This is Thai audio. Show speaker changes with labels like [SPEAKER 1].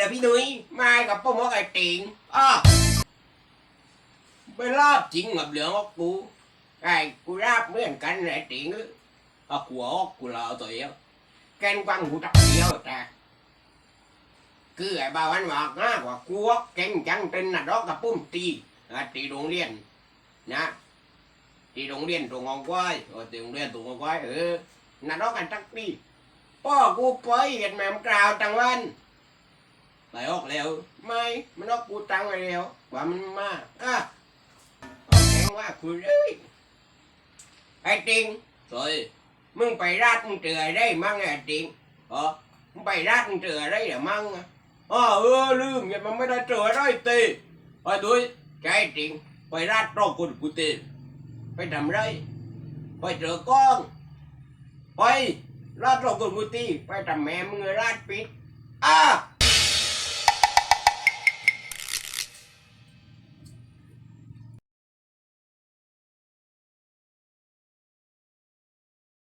[SPEAKER 1] นะพี่นุ้ยมากับป้ามอกไอ้ติงอ้อไปรอบจริงกับเหลืองออกกูไอ้กูราบเหมือนกันไอ้ติงเอ้ยเอากูออกกูลาเอตัวเองแกนกวางหูตักเดียวแต่คือไอ้บ่าวันบอกนะว่ากูออกเก่งจังเป็นนักดอกกับปุ้มตีอะตีโรงเรียนนะตีโรงเรียนตรงงองควายเออตีโรงเรียนตรงงองควายเออนักดอกกันตักตีพ่อกูไปเห็นแม่มกล่าวตั้งวัน ออกแล้ว ไม่มันออกกูตังไปแล้วว่ามันมาอะเอาแข็งว่าคุยเลยไอ้ติงสวยมึงไปราดมึงเจออะไรได้มั่งไอ้ติงเออมึงไปราดมึงเจออะไรเดี๋ยวมั่งอะอ๋อเออลืมอย่ามันไม่ได้เจออะไรตีไอ้ดุยใจติงไปราดตรอกคนกูตีไปทำไรไปเจอกล้องไปราดตรอกคนกูตีไปทำแม่มึงราดปิดอะ